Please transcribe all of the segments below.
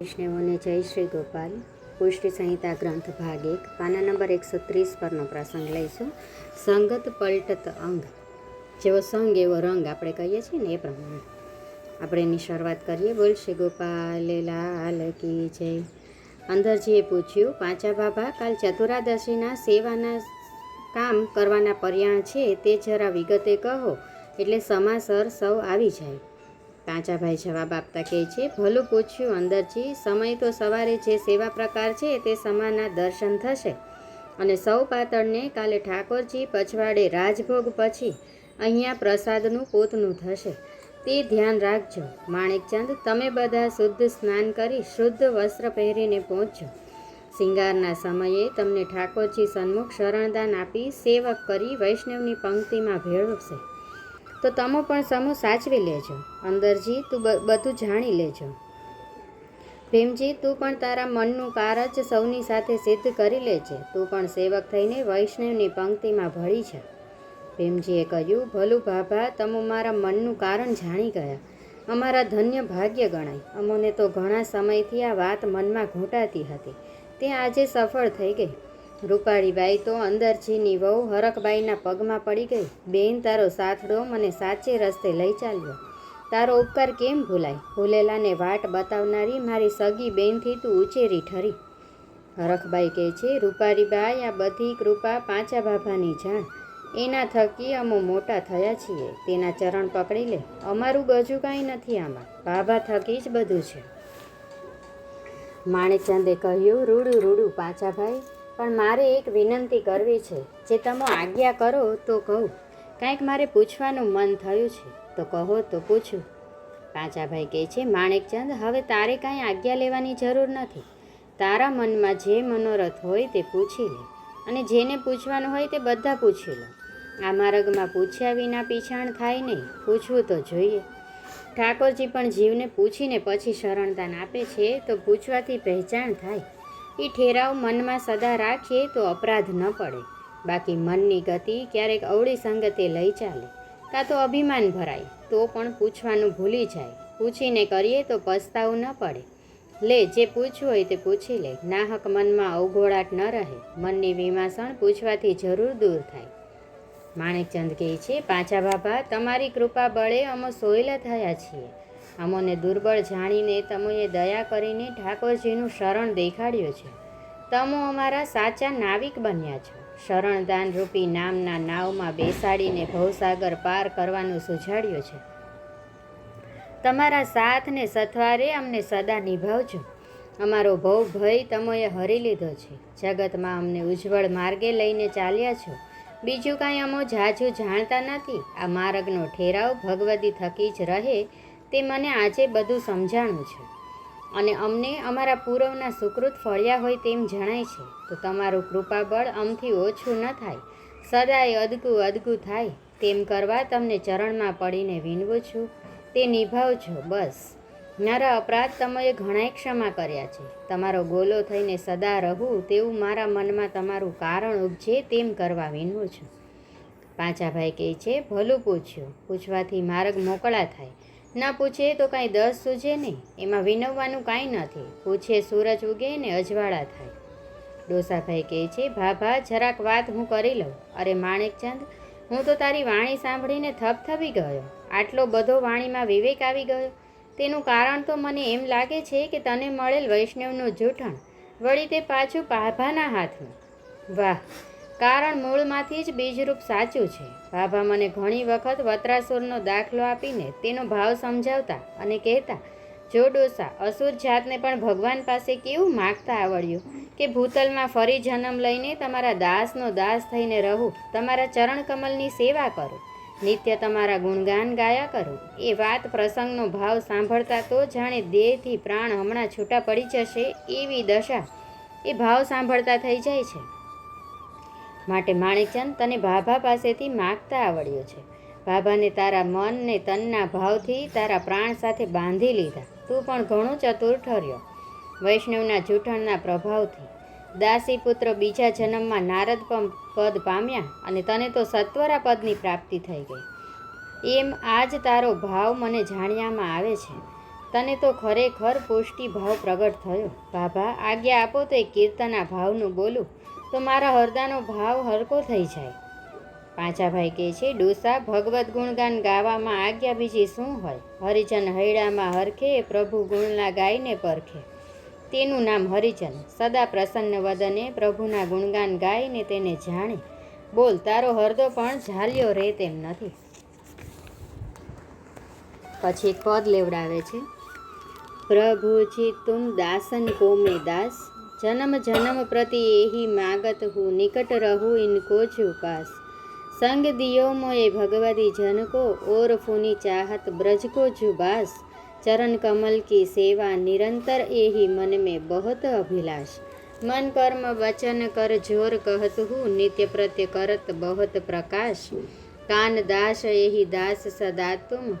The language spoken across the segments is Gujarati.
વૈષ્ણવોને જય શ્રી ગોપાલ. પુષ્ટિ સંહિતા ગ્રંથ ભાગ એક, પાના નંબર એકસો ત્રીસ પરનો પ્રસંગ લઈશું. સંગત પલટત અંગ. જેવો સંગ, એવો રંગ આપણે કહીએ છીએ ને એ પ્રમાણે. આપણે એની શરૂઆત કરીએ. બોલ શ્રી ગોપાલ, લાલ કી જય. અંદરજીએ પૂછ્યું, પાંચા બાબા કાલ ચતુરાદશીના સેવાના કામ કરવાના પર્યાણ છે તે જરા વિગતે કહો, એટલે સમાસર સૌ આવી જાય. પાંચાભાઈ જવાબ આપતા કહે છે, ભલું પૂછ્યું અંદરજી સમય તો સવારે જે સેવા પ્રકાર છે તે સમાના દર્શન થશે. અને સૌ પાતળને કાલે ઠાકોરજી પછવાડે રાજભોગ પછી અહીંયા પ્રસાદનું પોતનું થશે. તે ધ્યાન રાખજો. માણેકચંદ, તમે બધા શુદ્ધ સ્નાન કરી, શુદ્ધ વસ્ત્ર પહેરીને પહોંચજો. શિંગારના સમયે તમને ઠાકોરજી સન્મુખ શરણદાન આપી સેવક કરી વૈષ્ણવની પંક્તિમાં ભેળવશે. તો તમે પણ સમૂહ સાચવી લેજો અંદરજી તું બધું જાણી લેજો ભીમજી તું પણ તારા મનનું કારજ સૌની સાથે સિદ્ધ કરી લેજે તું પણ સેવક થઈને વૈષ્ણવની પંક્તિમાં ભળી છે. ભીમજીએ કહ્યું, ભલું ભાભા તમે મારા મનનું કારણ જાણી ગયા. અમારા ધન્ય ભાગ્ય ગણાય. અમોને તો ઘણા સમયથી આ વાત મનમાં ઘૂંટાતી હતી. તે આજે સફળ થઈ ગઈ. રૂપાળીબાઈ તો અંદરજીની વહુ હરકબાઈના પગમાં પડી ગઈ. બેન તારો સાથડો મને સાચે રસ્તે લઈ ચાલ્યો તારો ઉપકાર કેમ ભૂલાય? ભૂલેલાને વાટ બતાવનારી મારી સગી બેનથી તું ઉચેરી ઠરી. હરખબાઈ કહે છે રૂપારીબાઈ આ બધી કૃપા પાંચા બાભાની જાણ. એના થકી અમો મોટા થયા છીએ. તેના ચરણ પકડી લે. અમારું ગજુ કાંઈ નથી આમાં. બાબા થકી જ બધું છે. માણેકચંદે કહ્યું, રૂડું રૂડું પાંચાભાઈ પણ મારે એક વિનંતી કરવી છે. જે તમે આજ્ઞા કરો તો કહું. કાંઈક મારે પૂછવાનું મન થયું છે. તો કહો તો પૂછું. પાંચાભાઈ કહે છે, માણેકચંદ, હવે તારે કાંઈ આજ્ઞા લેવાની જરૂર નથી. તારા મનમાં જે મનોરથ હોય તે પૂછી લે. અને જેને પૂછવાનું હોય તે બધા પૂછી લો. આ માર્ગમાં પૂછ્યા વિના પીછાણ થાય નહીં. પૂછવું તો જોઈએ. ઠાકોરજી પણ જીવને પૂછીને પછી શરણદાન આપે છે, તો પૂછવાથી પહેચાણ થાય. એ ઠેરાવ મનમાં સદા રાખીએ તો અપરાધ ન પડે. બાકી મનની ગતિ ક્યારેક અવળી સંગતે લઈ ચાલે. કાં તો અભિમાન ભરાય, તો પણ પૂછવાનું ભૂલી જાય. પૂછીને કરીએ તો પસ્તાવું ન પડે. લે, જે પૂછવું હોય તે પૂછી લે. નાહક મનમાં અવઘોળાટ ન રહે. મનની વિમાસણ પૂછવાથી જરૂર દૂર થાય. માણેકચંદ કહે છે પાંચા બાબા તમારી કૃપા બળે અમે સોયલા થયા છીએ. અમોને દુર્બળ જાણીને તમોએ દયા કરીને ઠાકોરજીનું શરણ દેખાડ્યું છે. તમો અમારા સાચા નાવિક બન્યા છો. શરણદાન રૂપી નામના નાવમાં બેસાડીને ભવસાગર પાર કરવાનું સુઝાડ્યું છે. તમારા સાથને સથવારે અમને સદા નિભાવજો. અમારો ભવ ભય તમોએ હરી લીધો છે. જગતમાં અમને ઉજ્જવળ માર્ગે લઈને ચાલ્યા છો. બીજું કાંઈ અમો ઝાઝું જાણતા નથી. આ માર્ગનો ઠેરાવ ભગવતી થકી જ રહે. તે મને આજે બધું સમજાણું છે. અને અમને અમારા પૂર્વના સુકૃત ફળ્યા હોય તેમ જણાય છે. તો તમારું કૃપાબળ અમથી ઓછું ન થાય. સદાય અદગું અદગું થાય. તેમ કરવા તમને ચરણમાં પડીને વિનવું છું. તે નિભાવજો, બસ. મારા અપરાધ તમે ઘણાય ક્ષમા કર્યા છે. તમારો ગોલો થઈને સદા રહું તેવું મારા મનમાં તમારું કારણ ઉપજે તેમ કરવા વિનવું છું. પાંચાભાઈ કહે છે, ભલું પૂછ્યું. પૂછવાથી માર્ગ મોકળા થાય. ન પૂછે તો કાંઈ દસ સૂજે નહીં. એમાં વિનવવાનું કાંઈ નથી પૂછે સૂરજ ઉગે ને અજવાળા થાય. ડોસાભાઈ કહે છે ભાભા જરાક વાત હું કરી લઉં. અરે, માણેકચંદ, હું તો તારી વાણી સાંભળીને થપથપી ગયો. આટલો બધો વાણીમાં વિવેક આવી ગયો. તેનું કારણ તો મને એમ લાગે છે કે તને મળેલ વૈષ્ણવનું જૂઠણ વળી તે પાછું ભાભાના હાથમાં વાહ કારણ મૂળમાંથી જ બીજરૂપ સાચું છે. બાબા મને ઘણી વખત વત્રાસુરનો દાખલો આપીને તેનો ભાવ સમજાવતા અને કહેતા જો ડોસા અસુર જાતને પણ ભગવાન પાસે કેવું માગતા આવડ્યું? કે ભૂતલમાં ફરી જન્મ લઈને તમારા દાસનો દાસ થઈને રહું, તમારા ચરણકમલની સેવા કરું, નિત્ય તમારા ગુણગાન ગાયા કરું? એ વાત પ્રસંગનો ભાવ સાંભળતા તો જાણે દેહથી પ્રાણ હમણાં છૂટા પડી જશે એવી દશા. એ ભાવ સાંભળતા થઈ જાય છે. માટે માણેકચંદ તને ભાભા પાસેથી માગતા આવડ્યો છે. ભાભાને તારા મન ને તનના ભાવથી તારા પ્રાણ સાથે બાંધી લીધા. તું પણ ઘણો ચતુર ઠર્યો. વૈષ્ણવના જૂઠણના પ્રભાવથી. દાસી પુત્ર બીજા જન્મમાં નારદ પદ પામ્યા અને તને તો સત્વરા પદની પ્રાપ્તિ થઈ ગઈ. એમ આજ તારો ભાવ મને જાણ્યામાં આવે છે. તને તો ખરેખર પુષ્ટિ ભાવ પ્રગટ થયો. બાબા આજ્ઞા આપો તો એ કીર્તના ભાવનું બોલું. તો મારા હરદાનો ભાવ હરકો થઈ જાય. પાંચાભાઈ કહે છે, ડોસા ભગવત ગુણગાન ગાવામાં આજ્ઞા બીજી શું હોય? હરિજન હૈડામાં હરખે, પ્રભુ ગુણના ગાઈને પરખે. તેનું નામ હરિજન. સદા પ્રસન્ન વદને પ્રભુના ગુણગાન ગાઈને તેને જાણે. બોલ, તારો હરદો પણ ઝાલ્યો રહે તેમ નથી. પછી એક પદ લેવડાવે છે. પ્રભુજી, તુમ દાસન કોમે દાસ જન્મ જન્મ પ્રતિ એહી માગત હું, નિકટ રહું ઇનકો છુપાસ સંગ દિયો મોએ ભગવદી જનકો, ઓર ફૂની ચાહત બ્રજ કો જુબાસ ચરણ કમલ કી સેવા નિરંતર એહી મન મેં બહુત અભિલાષ. મન કર્મ વચન કર જોર કહત હું, નિત્ય પ્રત્ય કરત બહુત પ્રકાશ. કાન દાસ એહી દાસ સદા તુમ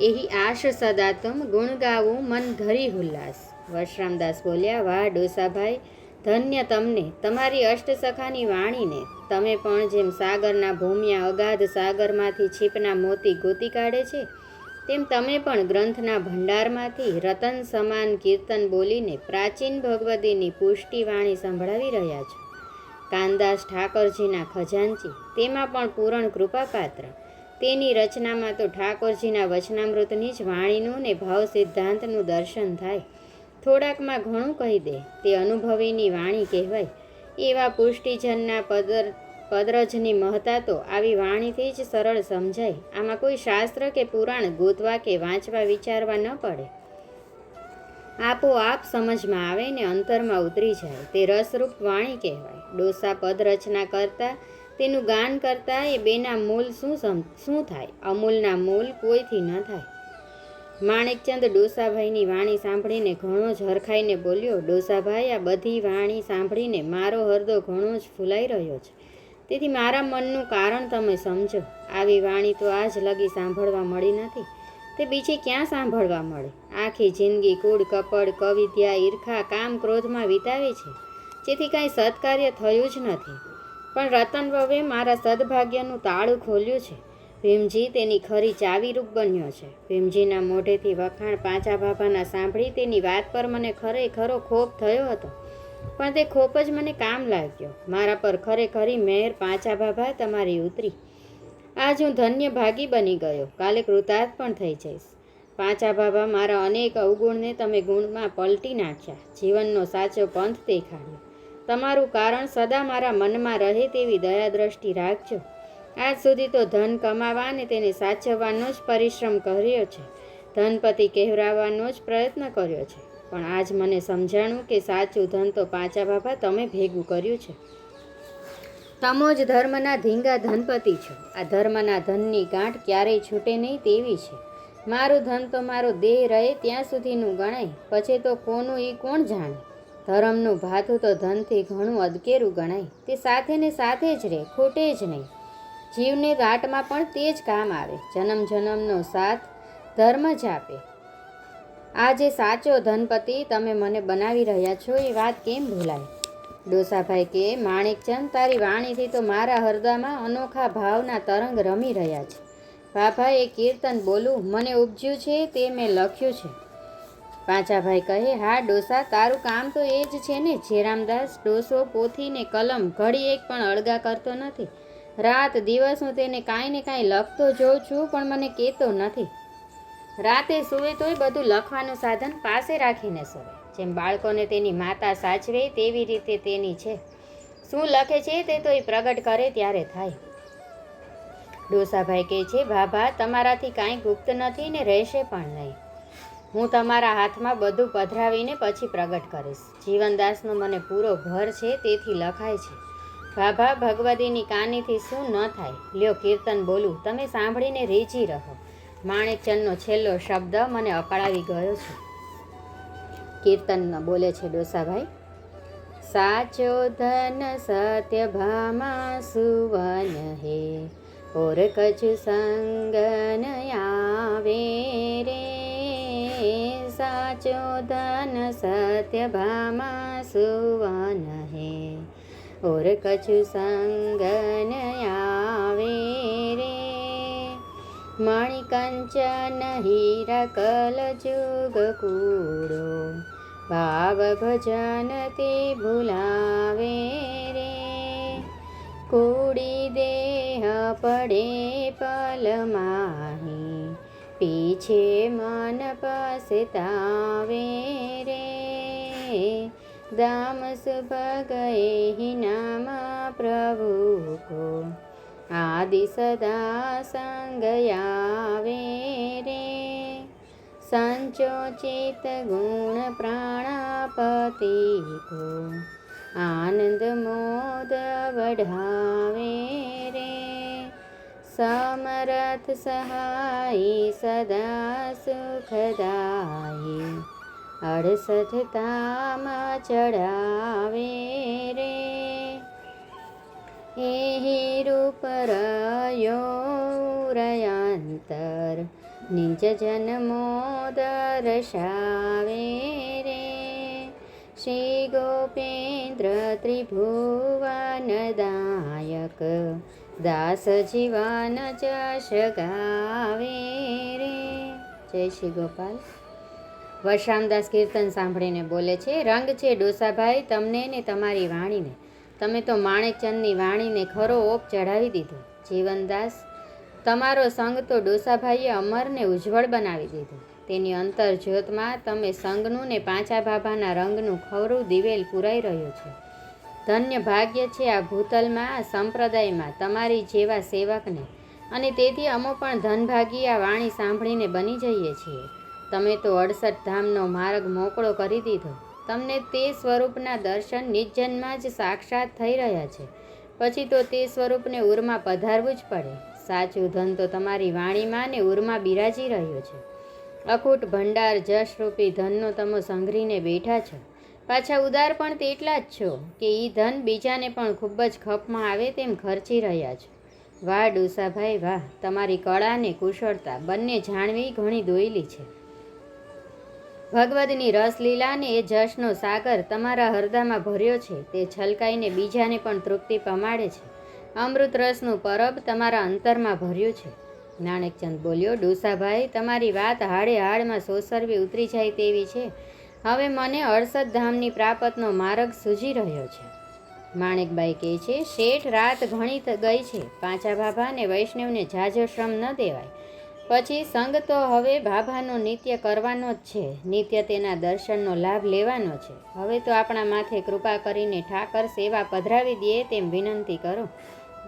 એહી આશ સદા તુમ ગુણ ગાવું મન ધરી હુલ્લાસ. વશરામદાસ બોલ્યા, વાહ ડોસાભાઈ, ધન્ય તમને. તમારી અષ્ટસખાની વાણીને તમે પણ જેમ સાગરના ભૂમિયા અગાધ સાગરમાંથી છીપના મોતી ગોતી કાઢે છે, તેમ તમે પણ ગ્રંથના ભંડારમાંથી રતન સમાન કીર્તન બોલીને પ્રાચીન ભગવતીની પુષ્ટિ વાણી સંભળાવી રહ્યા છો. કાનદાસ ઠાકોરજીના ખજાનચી, તેમાં પણ પૂરણ કૃપાપાત્ર. તેની રચનામાં તો ઠાકોરજીના વચનામૃતની જ વાણીનું ને ભાવ સિદ્ધાંતનું દર્શન થાય. થોડાકમાં ઘણું કહી દે. તે અનુભવીની વાણી કહેવાય. એવા પુષ્ટિજનના પદર, પદરજની મહતા તો આવી વાણીથી જ સરળ સમજાય. આમાં કોઈ શાસ્ત્ર કે પુરાણ ગોતવા કે વાંચવા વિચારવા ન પડે. આપોઆપ સમજમાં આવે ને અંતરમાં ઉતરી જાય. તે રસરૂપ વાણી કહેવાય. ડોસા પદરચના કરતાં, તેનું ગાન કરતાં એ બેના મૂલ શું શું થાય? અમૂલના મૂલ કોઈથી ન થાય? માણેકચંદ ડોસાભાઈની વાણી સાંભળીને ઘણો જ હરખાઈને બોલ્યો, ડોસાભાઈ, આ બધી વાણી સાંભળીને મારો હરદો ઘણો જ ફૂલાઈ રહ્યો છે. તેથી મારા મનનું કારણ તમે સમજો. આવી વાણી તો આજ લગી સાંભળવા મળી નથી. તે બીજી ક્યાં સાંભળવા મળે? આખી જિંદગી કૂડ કપડ કવિધ્યા, ઈર્ખા, કામ ક્રોધમાં વિતાવી છે. જેથી કાંઈ સત્કાર્ય થયું જ નથી. પણ રતન વવે મારા સદભાગ્યનું તાળું ખોલ્યું છે. ભીમજી તેની ખરી ચાવીરૂપ બન્યો છે. ભીમજીના મોઢેથી વખાણ પાંચા બાબાના સાંભળી તેની વાત પર મને ખરેખરો ખોપ થયો હતો. પણ તે ખોપ જ મને કામ લાગ્યો. મારા પર ખરેખરી મહેર પાંચા બાબા તમારી ઉતરી. આજ હું ધન્ય ભાગી બની ગયો. કાલે કૃતાર્થ પણ થઈ જઈશ. પાંચા બાબા મારા અનેક અવગુણને તમે ગુણમાં પલટી નાખ્યા. જીવનનો સાચો પંથ દેખાડ્યો. તમારું કારણ સદા મારા મનમાં રહે તેવી દયા દ્રષ્ટિ રાખજો. આજ સુધી તો ધન કમાવા અને તેને સાચવવાનો જ પરિશ્રમ કર્યો છે. ધનપતિ કહેવરાવવાનો જ પ્રયત્ન કર્યો છે. પણ આજ મને સમજાણું કે સાચું ધન તો પાંચા બાબા તમે ભેગું કર્યું છે. તમો જ ધર્મના ધીંગા ધનપતિ છો. આ ધર્મના ધનની ગાંઠ ક્યારેય છૂટે નહીં તેવી છે. મારું ધન તો મારો દેહ રહે ત્યાં સુધીનું ગણાય. પછી તો કોનું એ કોણ જાણે? ધર્મનું ભાથું તો ધનથી ઘણું અદકેરું ગણાય. તે સાથે ને સાથે જ રહે, ખોટે જ નહીં. જીવને વાટમાં પણ તે જ કામ આવે. જન્મ જન્મનો સાથ ધર્મ જ આપે. આ જે સાચો ધનપતિ તમે મને બનાવી રહ્યા છો એ વાત કેમ ભૂલાય? ડોસાભાઈ કે માણેકચંદ તારી વાણીથી તો મારા હૃદયમાં અનોખા ભાવના તરંગ રમી રહ્યા છે. બાભાએ એ કીર્તન બોલું, મને ઉપજ્યું છે તે મેં લખ્યું છે. પાંચાભાઈ કહે, હા, ડોસા, તારું કામ તો એ જ છે ને. જેરામદાસ ડોસો પોથી ને કલમ ઘડી એક પણ અળગા કરતો નથી. રાત દિવસ હું તેને કાંઈ ને કાંઈ લખતો જોઉં છું, પણ મને કહેતો નથી. રાતે સૂવે તોય બધું લખવાનું સાધન પાસે રાખીને સૂવે. જેમ બાળકોને તેની માતા સાચવે, તેવી રીતે તેની છે. શું લખે છે તે તો એ પ્રગટ કરે ત્યારે થાય. ડોસાભાઈ કહે છે ભાભા તમારાથી કાંઈ ગુપ્ત નથી ને રહેશે પણ નહીં. હું તમારા હાથમાં બધું પધરાવીને પછી પ્રગટ કરીશ. જીવનદાસનો મને પૂરો ભર છે, તેથી લખાય છે. ભાભા ભગવતીની કાનીથી શું ન થાય? લ્યો કીર્તન બોલું. તમે સાંભળીને રીજી રહો. માણેકચંદનો છેલ્લો શબ્દ મને અકળાવી ગયો છે. કીર્તન બોલે છે ડોસાભાઈ. સાચો ધન સત્ય ભામા સુવન હે. ઓર કછુ સંગન આવે રે. સાચો ધન સત્ય ભામા સુવન હે. ઓર કછુ સંગન આવે રે મણિકંચન હીરા કલ જુગ કૂડો ભાવ ભજન તે ભૂલાવે રે કૂડી દેહ પડે પલ માહી પીછે મન પસતાવે રે दाम गए नाम प्रभु को आदि सदा संगयावे रे संचोचित गुण प्राणापति को आनंद मोद बढ़ावे रे समरथ सहाय सदा सुखदाय અડસઠ કામ ચડાવે રે. એ રૂપ રયો રયાંતર નિજ જન્મો દર્શાવે રે. શ્રી ગોપેન્દ્ર ત્રિભુવનદાયક, દાસ જીવન જશ ગાવે રે. જય શ્રી ગોપાલ. વરસામદાસ કીર્તન સાંભળીને બોલે છે, રંગ છે ડોસાભાઈ તમને ને તમારી વાણીને. તમે તો માણેકચંદની વાણીને ખરો ઓપ ચઢાવી દીધો. જીવનદાસ, તમારો સંગ તો ડોસાભાઈએ અમરને ઉજ્જવળ બનાવી દીધો. તેની અંતર જ્યોતમાં તમે સંગનું ને પાંચા બાબાના રંગનું ખરું દિવેલ પુરાઈ રહ્યો છે. ધન્ય ભાગ્ય છે આ ભૂતલમાં, આ સંપ્રદાયમાં, તમારી જેવા સેવકને. અને તેથી અમો પણ ધનભાગી આ વાણી સાંભળીને બની જઈએ છીએ. તમે તો અડસઠ ધામનો માર્ગ મોકળો કરી દીધો. તમને તે સ્વરૂપના દર્શન નિજજન્મમાં જ સાક્ષાત થઈ રહ્યા છે. પછી તો તે સ્વરૂપને ઉરમાં પધારવું જ પડે. સાચું ધન તો તમારી વાણીમાં ને ઉરમાં બિરાજી રહ્યો છે. અખૂટ ભંડાર જશરૂપી ધનનો તમે સંઘરીને બેઠા છો. પાછા ઉદાર પણ તેટલા જ છો કે એ ધન બીજાને પણ ખૂબ જ ખપમાં આવે તેમ ખર્ચી રહ્યા છો. વાહ ડોસાભાઈ, વાહ. તમારી કળા ને કુશળતા બંને જાણવી ઘણી દોયલી છે. ભગવદની રસલીલાને એ જશનો સાગર તમારા હૃદયમાં ભર્યો છે. તે છલકાઈને બીજાને પણ તૃપ્તિ પમાડે છે. અમૃત રસનું પરબ તમારા અંતરમાં ભર્યું છે. નાણેકચંદ બોલ્યો, ડોસાભાઈ, તમારી વાત હાડે હાડમાં સોસરવી ઉતરી જાય તેવી છે. હવે મને અડસઠ ધામની પ્રાપતનો માર્ગ સૂજી રહ્યો છે. માણેકબાઈ કહે છે, શેઠ રાત ઘણી ગઈ છે. પાંચા ભાભાને વૈષ્ણવને ઝાઝો શ્રમ ન દેવાય. પછી સંગ તો હવે બાભાનું નિત્ય કરવાનો જ છે. નિત્ય તેના દર્શનનો લાભ લેવાનો છે. હવે તો આપણા માથે કૃપા કરીને ઠાકર સેવા પધરાવી દે તેમ વિનંતી કરો.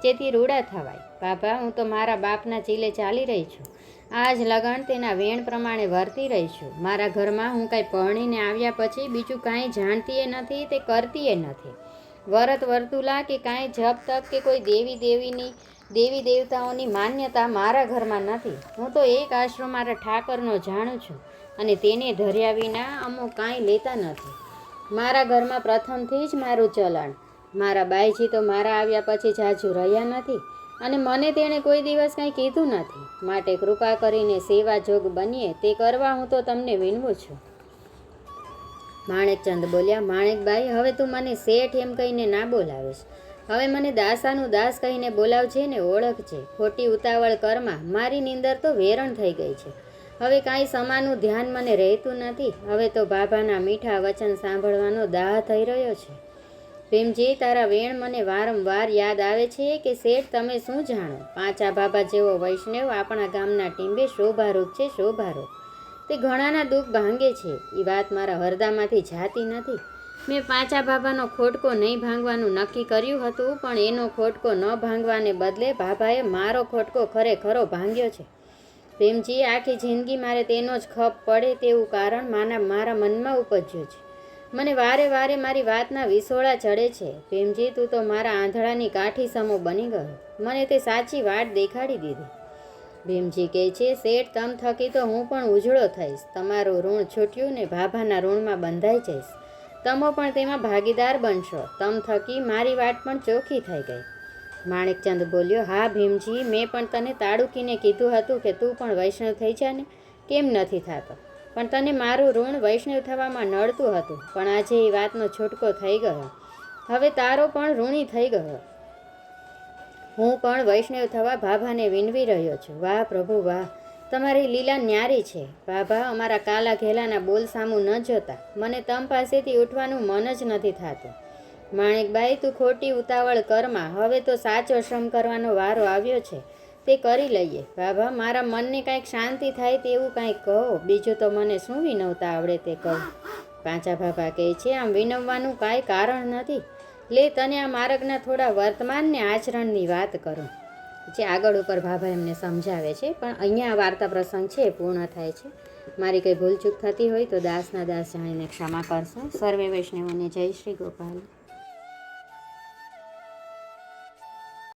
જેથી રૂડા થવાય. બાબા, હું તો મારા બાપના ચીલે ચાલી રહી છું. આજ લગન તેના વેણ પ્રમાણે વર્તી રહી છું. મારા ઘરમાં હું કાંઈ પરણીને આવ્યા પછી બીજું કાંઈ જાણતીએ નથી તે કરતીએ નથી. વરત વર્તુલા કે કાંઈ જપ તપ કે કોઈ દેવી દેવીની દેવી દેવતાઓની માન્યતા મારા ઘરમાં નથી. હું તો એક આશરો મારા ઠાકરનો જાણું છું અને તેને ધર્યા વિના અમો કાંઈ લેતા નથી. મારા ઘરમાં પ્રથમથી જ મારું ચલણ. મારા બાઈજી તો મારા આવ્યા પછી જાજુ રહ્યા નથી અને મને તેણે કોઈ દિવસ કાંઈ કીધું નથી. માટે કૃપા કરીને સેવા જોગ બનીએ, તે કરવા હું તો તમને વિનવું છું. માણેકચંદ બોલ્યા, માણેકબાઈ, હવે તું મને શેઠ એમ કહીને ના બોલાવીશ. હવે મને દાસાનું દાસ કહીને બોલાવજે ને ઓળખજે ખોટી ઉતાવળ કરમાં મારી નીંદર તો વેરણ થઈ ગઈ છે. હવે કાંઈ સમાનું ધ્યાન મને રહેતું નથી. હવે તો બાબાના મીઠા વચન સાંભળવાનો દાહ થઈ રહ્યો છે. ભીમજી, તારા વેણ મને વારંવાર યાદ આવે છે કે શેઠ તમે શું જાણો? પાંચા બાબા જેવો વૈષ્ણવ આપણા ગામના ટીંબે શોભારૂપ છે, શોભારૂપ. તે ઘણાના દુઃખ ભાંગે છે. એ વાત મારા હરદામાંથી જાતી નથી. મેં પાંચા બાબાનો ખોટકો નહીં ભાંગવાનું નક્કી કર્યું હતું, પણ એનો ખોટકો ન ભાંગવાને બદલે બાબાએ મારો ખોટકો ખરેખરો ભાંગ્યો છે. પ્રેમજી, આખી જિંદગી મારે તેનો જ ખપ પડે તેવું કારણ માના મારા મનમાં ઉપજ્યું છે. મને વારે વારે મારી વાતના વિસોળા ચડે છે. પ્રેમજી, તું તો મારા આંધળાની કાઠી સમો બની ગયો. મને તે સાચી વાટ દેખાડી દીધી. ભીમજી કહે છે, શેઠ, તમ થકી તો હું પણ ઉજળો થઈશ. તમારું ઋણ છૂટ્યું ને ભાભાના ઋણમાં બંધાઈ જઈશ. તમો પણ તેમાં ભાગીદાર બનશો. તમ થકી મારી વાટ પણ ચોખ્ખી થઈ ગઈ. માણેકચંદ બોલ્યો, હા ભીમજી, મેં પણ તને તાડુકીને કીધું હતું કે તું પણ વૈષ્ણવ થઈ જા ને. કેમ નથી થતો? પણ તને મારું ઋણ વૈષ્ણવ થવામાં નડતું હતું. પણ આજે એ વાતનો છૂટકો થઈ ગયો. હવે તારો પણ ઋણી થઈ ગયો. હું પણ વૈષ્ણવ થવા ભાભાને વિનવી રહ્યો છું. વાહ પ્રભુ, વાહ. તમારી લીલા ન્યારી છે. ભાભા અમારા કાલા ઘેલાના બોલ સામું ન જોતા. મને તમ પાસેથી ઉઠવાનું મન જ નથી થતું. માણેકબાઈ, તું ખોટી ઉતાવળ કરમાં હવે તો સાચો શ્રમ કરવાનો વારો આવ્યો છે. તે કરી લઈએ. બાબા મારા મનને કાંઈક શાંતિ થાય તેવું કાંઈક કહો. બીજું તો મને શું વિનવતા આવડે તે કહું. પાંચા બાબા કહે છે, આમ વિનવવાનું કાંઈ કારણ નથી. લે, તને આ માર્ગના થોડા વર્તમાનને આચરણની વાત કરું. જે આગળ ઉપર ભાભા એમને સમજાવે છે. પણ અહીંયા વાર્તા પ્રસંગ છે પૂર્ણ થાય છે. મારી કંઈ ભૂલચૂક થતી હોય તો દાસના દાસ જાણીને ક્ષમા કરશો. સર્વે વૈષ્ણવોને જય શ્રી ગોપાલ.